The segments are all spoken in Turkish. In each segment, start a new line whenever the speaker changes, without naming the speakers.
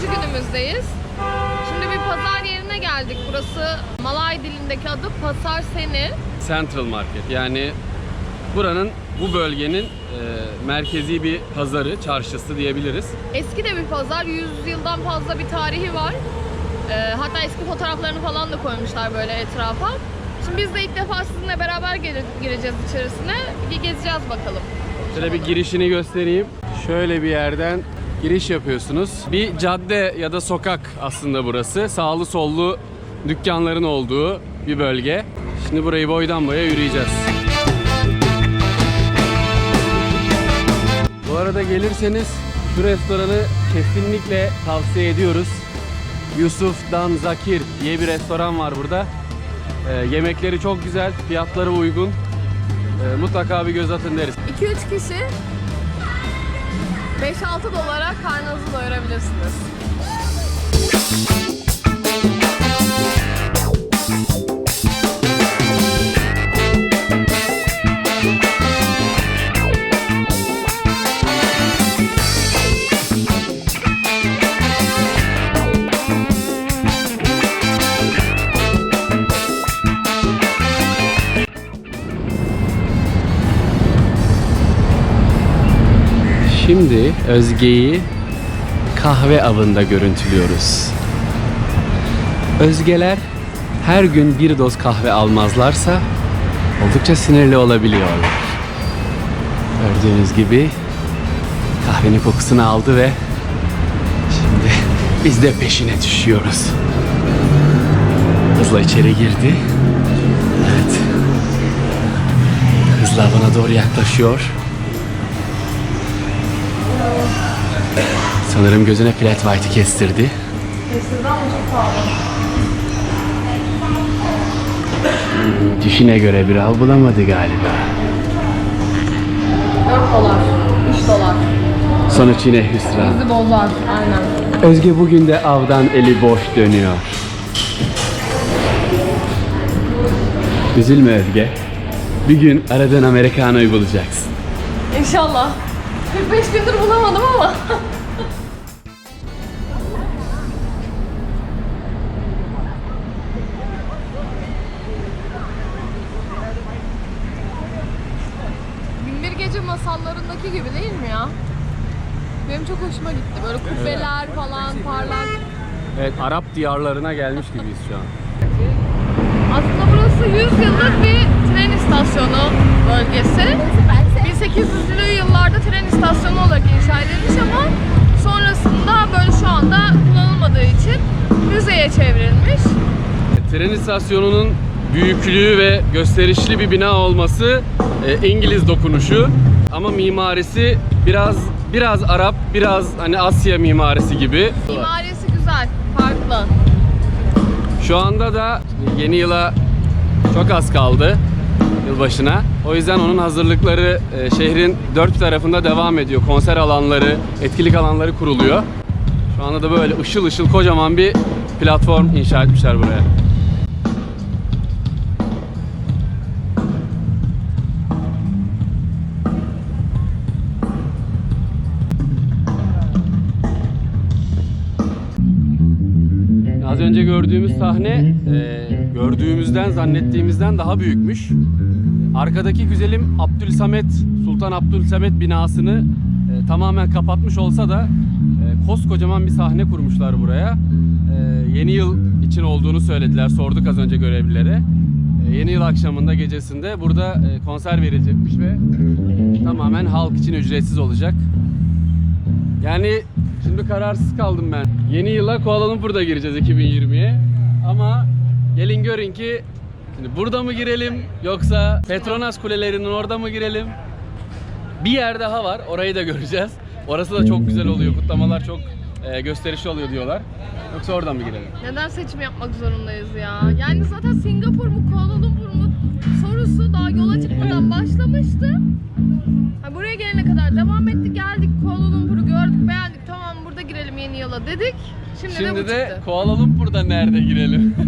günümüzdeyiz. Şimdi bir pazar yerine geldik. Burası Malay dilindeki adı Pasar Seni.
Central Market yani buranın bu bölgenin e, merkezi bir pazarı, çarşısı diyebiliriz.
Eski de bir pazar. 100 yıldan fazla bir tarihi var. Ee, hatta eski fotoğraflarını falan da koymuşlar böyle etrafa. Şimdi biz de ilk defa sizinle beraber gire- gireceğiz içerisine. Bir gezeceğiz bakalım.
Şöyle bir girişini göstereyim. Şöyle bir yerden giriş yapıyorsunuz. Bir cadde ya da sokak aslında burası. Sağlı sollu dükkanların olduğu bir bölge. Şimdi burayı boydan boya yürüyeceğiz. Bu arada gelirseniz şu restoranı kesinlikle tavsiye ediyoruz. Yusuf Dan Zakir diye bir restoran var burada. Ee, yemekleri çok güzel, fiyatları uygun. Ee, mutlaka bir göz atın deriz.
2-3 kişi 5-6 dolara karnınızı doyurabilirsiniz.
Şimdi Özge'yi kahve avında görüntülüyoruz. Özgeler her gün bir doz kahve almazlarsa oldukça sinirli olabiliyorlar. Gördüğünüz gibi kahvenin kokusunu aldı ve şimdi biz de peşine düşüyoruz. Hızla içeri girdi. Evet. Hızla bana doğru yaklaşıyor. Sanırım gözüne flat white'ı kestirdi. Hmm, Dişine göre bir av bulamadı galiba.
4 dolar, 3 dolar.
Sonuç yine hüsran.
Bizi bozar, aynen.
Özge bugün de avdan eli boş dönüyor. Üzülme Özge. Bir gün aradığın Amerikano'yu bulacaksın.
İnşallah. 45 gündür bulamadım ama. masallarındaki gibi değil mi ya? Benim çok hoşuma gitti. Böyle kubbeler falan parlak.
Evet, Arap diyarlarına gelmiş gibiyiz şu an.
Aslında burası 100 yıllık bir tren istasyonu bölgesi. 1800'lü yıllarda tren istasyonu olarak inşa edilmiş ama sonrasında böyle şu anda kullanılmadığı için müzeye çevrilmiş.
Tren istasyonunun büyüklüğü ve gösterişli bir bina olması e, İngiliz dokunuşu ama mimarisi biraz biraz Arap, biraz hani Asya mimarisi gibi.
Mimarisi güzel, farklı.
Şu anda da yeni yıla çok az kaldı yılbaşına. O yüzden onun hazırlıkları e, şehrin dört tarafında devam ediyor. Konser alanları, etkinlik alanları kuruluyor. Şu anda da böyle ışıl ışıl kocaman bir platform inşa etmişler buraya. Önce gördüğümüz sahne e, gördüğümüzden zannettiğimizden daha büyükmüş. Arkadaki güzelim Abdülsamet Sultan Abdülsamet binasını e, tamamen kapatmış olsa da e, koskocaman bir sahne kurmuşlar buraya. E, yeni yıl için olduğunu söylediler. Sorduk az önce görevlilere. E, yeni yıl akşamında gecesinde burada e, konser verilecekmiş ve tamamen halk için ücretsiz olacak. Yani şimdi kararsız kaldım ben. Yeni yıla Kuala Lumpur'da gireceğiz 2020'ye. Ama gelin görün ki şimdi burada mı girelim yoksa Petronas kulelerinin orada mı girelim? Bir yer daha var. Orayı da göreceğiz. Orası da çok güzel oluyor. Kutlamalar çok e, gösterişli oluyor diyorlar. Yoksa oradan mı girelim?
Neden seçim yapmak zorundayız ya? Yani zaten Singapur mu Kuala Lumpur mu sorusu daha yola çıkmadan başlamıştı. Devam ettik geldik Kuala Lumpur'u gördük beğendik tamam burada girelim yeni yıla dedik. Şimdi, de bu
Şimdi de
çıktı.
Kuala Lumpur'da nerede girelim?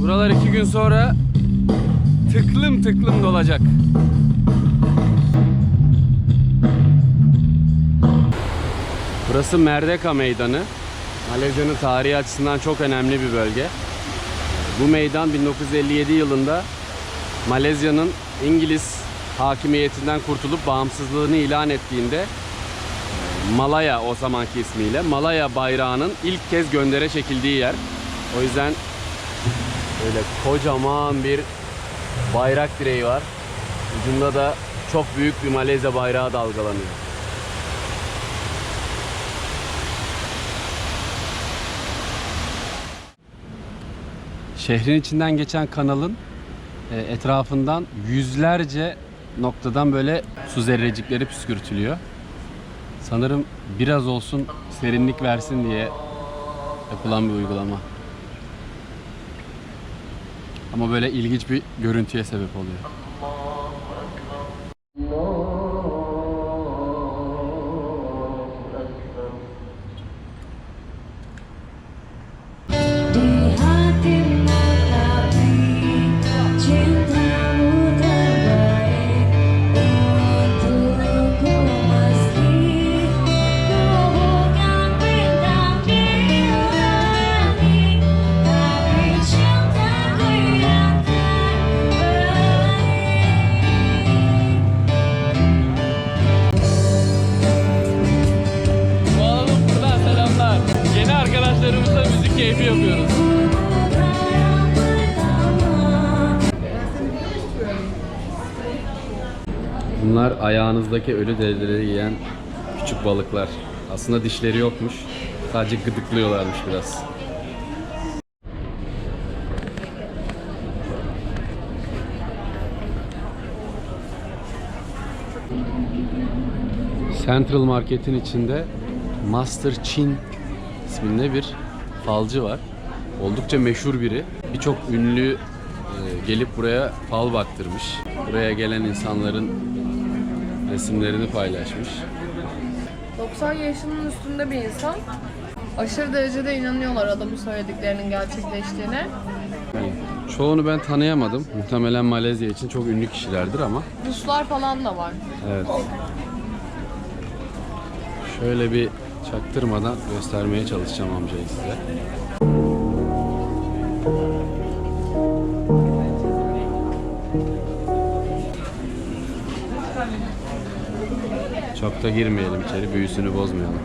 Buralar iki gün sonra tıklım tıklım dolacak. Burası Merdeka Meydanı. Malezya'nın tarihi açısından çok önemli bir bölge. Bu meydan 1957 yılında Malezya'nın İngiliz hakimiyetinden kurtulup bağımsızlığını ilan ettiğinde Malaya o zamanki ismiyle Malaya bayrağının ilk kez göndere çekildiği yer. O yüzden böyle kocaman bir bayrak direği var. Ucunda da çok büyük bir Malezya bayrağı dalgalanıyor. Şehrin içinden geçen kanalın e, etrafından yüzlerce noktadan böyle su zerrecikleri püskürtülüyor. Sanırım biraz olsun serinlik versin diye yapılan bir uygulama. Ama böyle ilginç bir görüntüye sebep oluyor. Bunlar ayağınızdaki ölü derileri yiyen küçük balıklar. Aslında dişleri yokmuş. Sadece gıdıklıyorlarmış biraz. Central Market'in içinde Master Chin isminde bir falcı var. Oldukça meşhur biri. Birçok ünlü e, gelip buraya fal baktırmış. Buraya gelen insanların resimlerini paylaşmış.
90 yaşının üstünde bir insan. Aşırı derecede inanıyorlar adamın söylediklerinin gerçekleştiğine.
Yani çoğunu ben tanıyamadım. Muhtemelen Malezya için çok ünlü kişilerdir ama.
Ruslar falan da var.
Evet. Şöyle bir çaktırmadan göstermeye çalışacağım amcayı size. Çok da girmeyelim içeri, büyüsünü bozmayalım.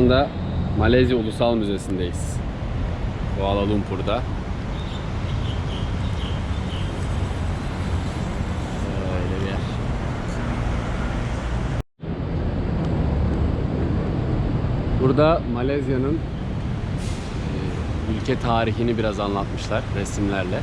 Anda Malezya Ulusal Müzesi'ndeyiz. Kuala Lumpur'da. Böyle bir yer. Burada Malezya'nın e, ülke tarihini biraz anlatmışlar resimlerle.